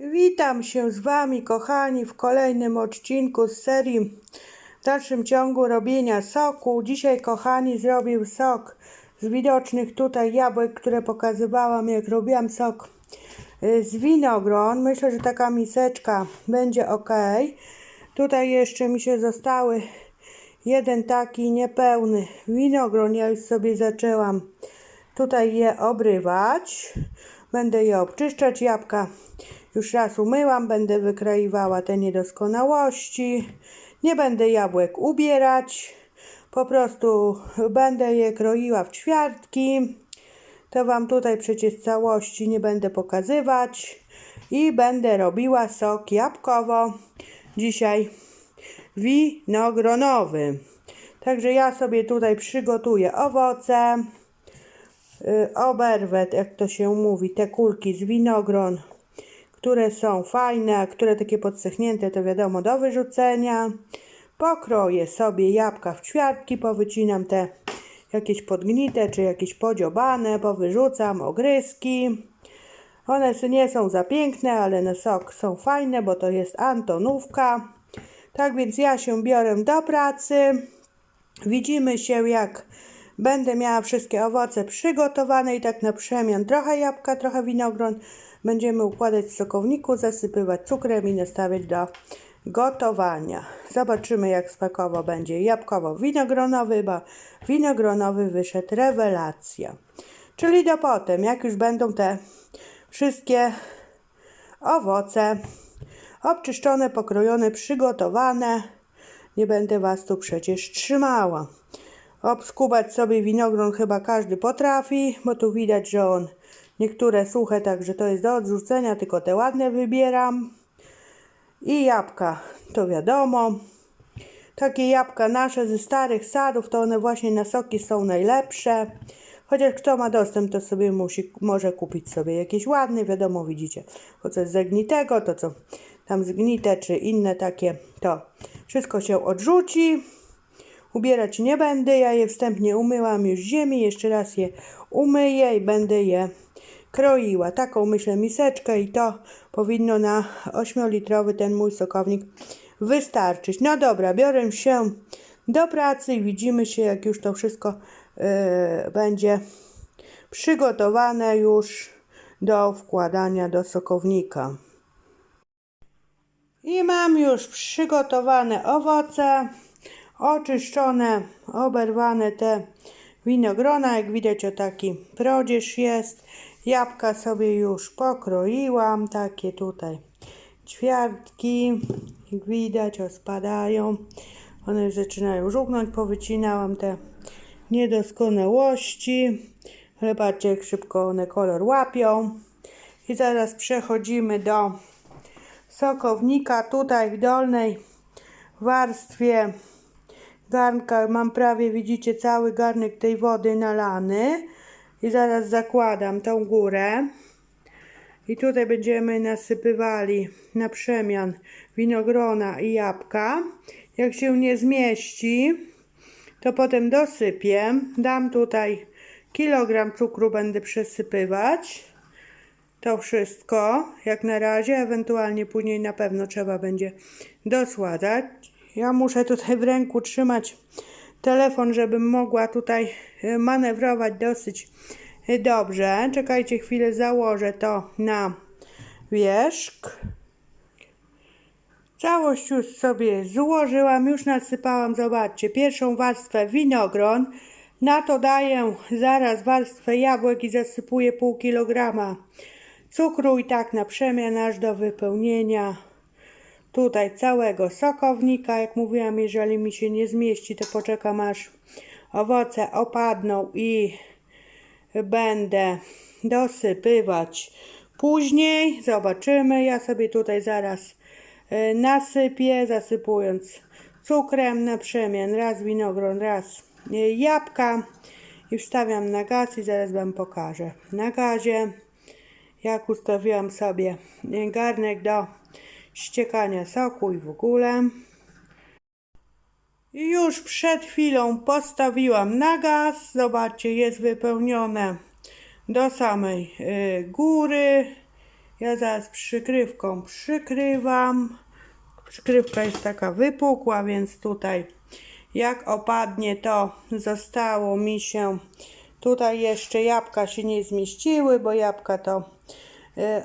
Witam się z Wami, kochani, w kolejnym odcinku z serii w dalszym ciągu robienia soku. Dzisiaj, kochani, zrobił sok z widocznych tutaj jabłek, które pokazywałam, jak robiłam sok y, z winogron. Myślę, że taka miseczka będzie ok. Tutaj jeszcze mi się zostały jeden taki niepełny winogron. Ja już sobie zaczęłam tutaj je obrywać. Będę je obczyszczać. Jabłka już raz umyłam, będę wykroiwała te niedoskonałości. Nie będę jabłek ubierać. Po prostu będę je kroiła w ćwiartki. To Wam tutaj przecież całości nie będę pokazywać. I będę robiła sok jabłkowo. Dzisiaj winogronowy. Także ja sobie tutaj przygotuję owoce. Y, oberwę, jak to się mówi, te kulki z winogron, które są fajne, a które takie podsechnięte, to wiadomo, do wyrzucenia. Pokroję sobie jabłka w ćwiartki, powycinam te jakieś podgnite, czy jakieś podziobane, powyrzucam ogryzki. One nie są za piękne, ale na sok są fajne, bo to jest Antonówka. Tak więc ja się biorę do pracy. Widzimy się jak będę miała wszystkie owoce przygotowane i tak na przemian trochę jabłka, trochę winogron. Będziemy układać w sokowniku, zasypywać cukrem i nastawiać do gotowania. Zobaczymy jak smakowo będzie jabłkowo-winogronowy, bo winogronowy wyszedł rewelacja. Czyli do potem, jak już będą te wszystkie owoce obczyszczone, pokrojone, przygotowane. Nie będę Was tu przecież trzymała. Obskubać sobie winogron chyba każdy potrafi, bo tu widać, że on niektóre suche, także to jest do odrzucenia, tylko te ładne wybieram. I jabłka, to wiadomo. Takie jabłka nasze ze starych sadów, to one właśnie na soki są najlepsze. Chociaż kto ma dostęp, to sobie musi, może kupić sobie jakieś ładne, wiadomo, widzicie. To co jest zagnitego, to co tam zgnite, czy inne takie, to wszystko się odrzuci. Ubierać nie będę, ja je wstępnie umyłam już ziemi, jeszcze raz je umyję i będę je kroiła. Taką myślę miseczkę i to powinno na 8-litrowy ten mój sokownik wystarczyć. No dobra, biorę się do pracy i widzimy się jak już to wszystko yy, będzie przygotowane już do wkładania do sokownika. I mam już przygotowane owoce, oczyszczone, oberwane te winogrona. Jak widać, o taki prodzież jest. Jabłka sobie już pokroiłam, takie tutaj ćwiartki. Jak widać, ospadają. One już zaczynają żółknąć. Powycinałam te niedoskonałości. Ale patrzcie, jak szybko one kolor łapią. I zaraz przechodzimy do sokownika. Tutaj w dolnej warstwie garnka mam prawie, widzicie, cały garnek tej wody nalany. I zaraz zakładam tą górę. I tutaj będziemy nasypywali na przemian winogrona i jabłka. Jak się nie zmieści, to potem dosypię. Dam tutaj kilogram cukru, będę przesypywać. To wszystko, jak na razie, ewentualnie później na pewno trzeba będzie dosładzać. Ja muszę tutaj w ręku trzymać telefon, żebym mogła tutaj e, manewrować dosyć e, dobrze. Czekajcie chwilę, założę to na wierzch. Całość już sobie złożyłam, już nasypałam, zobaczcie, pierwszą warstwę winogron. Na to daję zaraz warstwę jabłek i zasypuję pół kilograma cukru i tak na przemian aż do wypełnienia tutaj całego sokownika. Jak mówiłam, jeżeli mi się nie zmieści, to poczekam aż owoce opadną i będę dosypywać później. Zobaczymy. Ja sobie tutaj zaraz y, nasypię, zasypując cukrem na przemian. Raz winogron, raz y, jabłka. I wstawiam na gaz i zaraz Wam pokażę. Na gazie jak ustawiłam sobie garnek do ściekania soku i w ogóle. Już przed chwilą postawiłam na gaz. Zobaczcie, jest wypełnione do samej y, góry. Ja zaraz przykrywką przykrywam. Przykrywka jest taka wypukła, więc tutaj jak opadnie, to zostało mi się. Tutaj jeszcze jabłka się nie zmieściły, bo jabłka to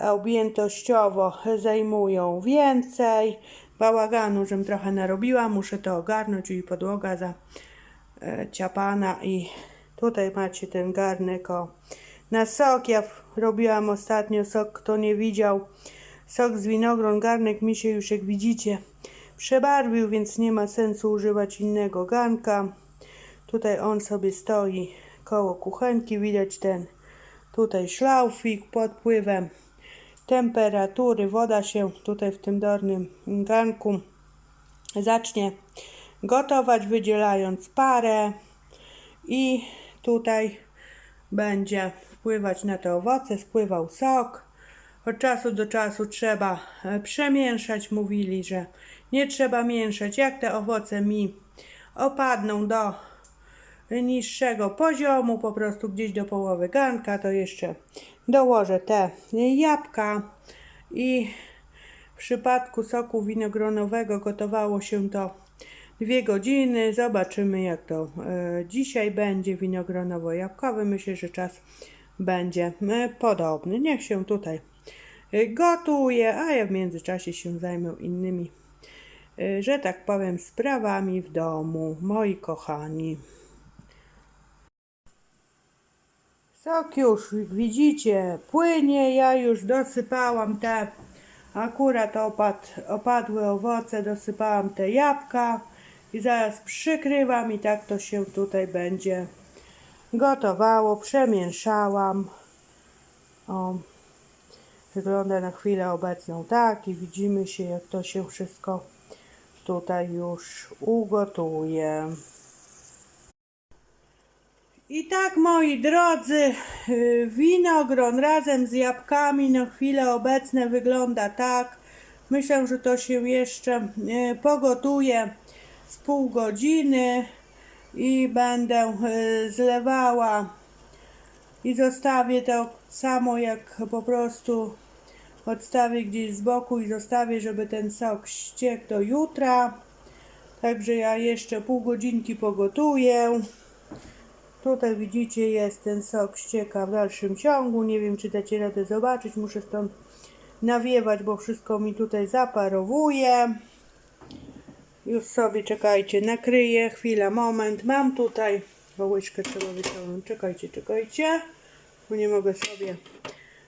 objętościowo zajmują więcej. Bałaganu, żem trochę narobiła, muszę to ogarnąć, czyli podłoga za e, ciapana i tutaj macie ten garnek o, na sok. Ja robiłam ostatnio sok, kto nie widział. Sok z winogron, garnek mi się już jak widzicie przebarwił, więc nie ma sensu używać innego garnka. Tutaj on sobie stoi koło kuchenki, widać ten tutaj szlaufik pod wpływem temperatury. Woda się tutaj w tym dolnym garnku zacznie gotować, wydzielając parę i tutaj będzie wpływać na te owoce, spływał sok. Od czasu do czasu trzeba e, przemieszać. Mówili, że nie trzeba mieszać. Jak te owoce mi opadną do niższego poziomu, po prostu gdzieś do połowy garnka, to jeszcze dołożę te jabłka i w przypadku soku winogronowego gotowało się to dwie godziny. Zobaczymy jak to e, dzisiaj będzie winogronowo-jabłkowy. Myślę, że czas będzie e, podobny. Niech się tutaj e, gotuje, a ja w międzyczasie się zajmę innymi, że tak powiem, sprawami w domu, moi kochani. Sok już widzicie płynie, ja już dosypałam te akurat opad, opadłe owoce, dosypałam te jabłka i zaraz przykrywam i tak to się tutaj będzie gotowało, przemieszałam. O, wygląda na chwilę obecną tak i widzimy się jak to się wszystko tutaj już ugotuje. I tak, moi drodzy, y, winogron razem z jabłkami na chwilę obecne wygląda tak. Myślę, że to się jeszcze y, pogotuje z pół godziny i będę y, zlewała i zostawię to samo jak po prostu odstawię gdzieś z boku i zostawię, żeby ten sok ściekł do jutra. Także ja jeszcze pół godzinki pogotuję. Tutaj widzicie jest ten sok ścieka w dalszym ciągu. Nie wiem czy dacie radę zobaczyć. Muszę stąd nawiewać, bo wszystko mi tutaj zaparowuje. Już sobie czekajcie, nakryję. Chwila, moment. Mam tutaj, łyżkę trzeba wyciągnąć. Czekajcie, czekajcie. Bo nie mogę sobie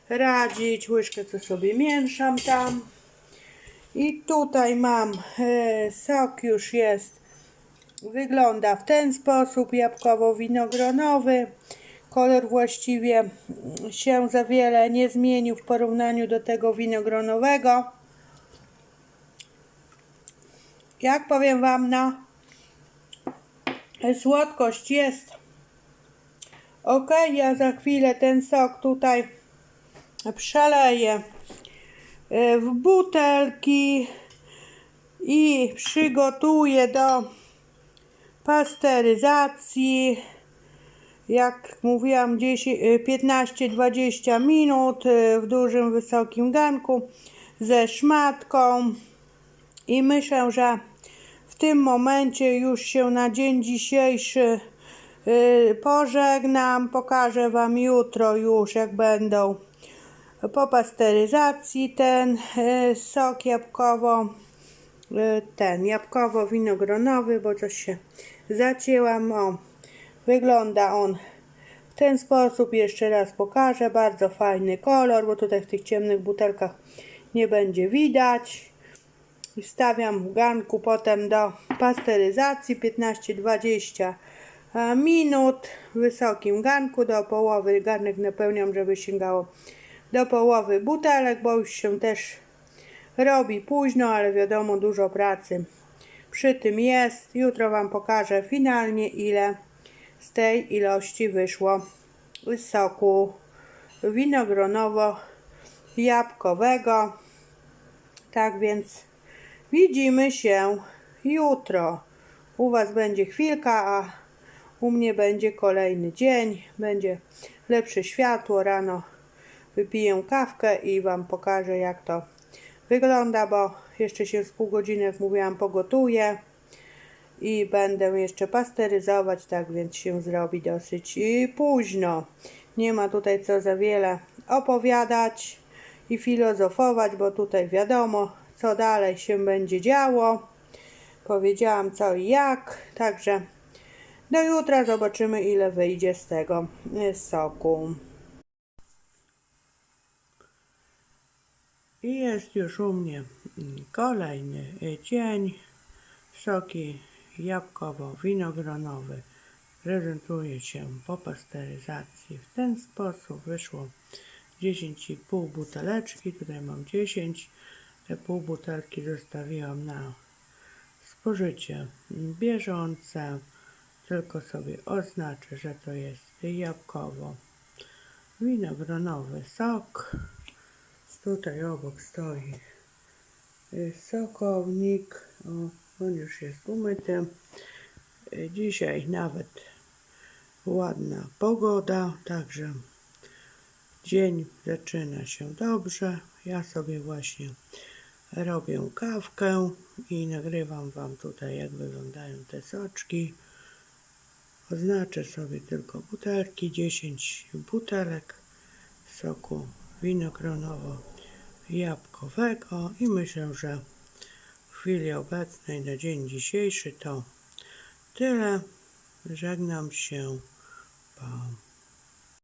radzić. Łyżkę co sobie mieszam tam. I tutaj mam e, sok już jest Wygląda w ten sposób jabłkowo-winogronowy. Kolor właściwie się za wiele nie zmienił w porównaniu do tego winogronowego. Jak powiem Wam, na słodkość jest ok. Ja za chwilę ten sok tutaj przeleję e, w butelki i przygotuję do pasteryzacji. Jak mówiłam, 10 y, 15-20 minut y, w dużym, wysokim garnku ze szmatką. I myślę, że w tym momencie już się na dzień dzisiejszy y, pożegnam. Pokażę Wam jutro już, jak będą po pasteryzacji ten sok jabłkowo ten jabłkowo-winogronowy, bo coś się zacięłam. O, wygląda on w ten sposób. Jeszcze raz pokażę. Bardzo fajny kolor, bo tutaj w tych ciemnych butelkach nie będzie widać. Wstawiam w garnku potem do pasteryzacji 15-20 e, minut w wysokim garnku do połowy. Garnek napełniam, żeby sięgało do połowy butelek, bo już się też robi późno, ale wiadomo, dużo pracy przy tym jest. Jutro Wam pokażę finalnie, ile z tej ilości wyszło soku winogronowo-jabłkowego. Tak więc widzimy się jutro. U Was będzie chwilka, a u mnie będzie kolejny dzień. Będzie lepsze światło rano. wypiję kawkę i Wam pokażę jak to wygląda, bo jeszcze się z pół godziny, jak mówiłam, pogotuję i będę jeszcze pasteryzować, tak więc się zrobi dosyć późno. Nie ma tutaj co za wiele opowiadać i filozofować, bo tutaj wiadomo, co dalej się będzie działo. Powiedziałam co i jak, także do jutra zobaczymy, ile wyjdzie z tego soku. I jest już u mnie kolejny dzień. Soki jabłkowo-winogronowy prezentuje się po pasteryzacji w ten sposób. Wyszło 10,5 buteleczki. Tutaj mam 10. Te pół butelki zostawiłam na spożycie bieżące. Tylko sobie oznaczę, że to jest jabłkowo winogronowy sok. Tutaj obok stoi y, sokownik. O, on już jest umyty. Y, Dzisiaj nawet ładna pogoda, także dzień zaczyna się dobrze. Ja sobie właśnie robię kawkę i nagrywam Wam tutaj, jak wyglądają te soczki. Oznaczę sobie tylko butelki, 10 butelek soku winogronowo-jabłkowego i myślę, że w chwili obecnej na dzień dzisiejszy to tyle. Żegnam się. Pa.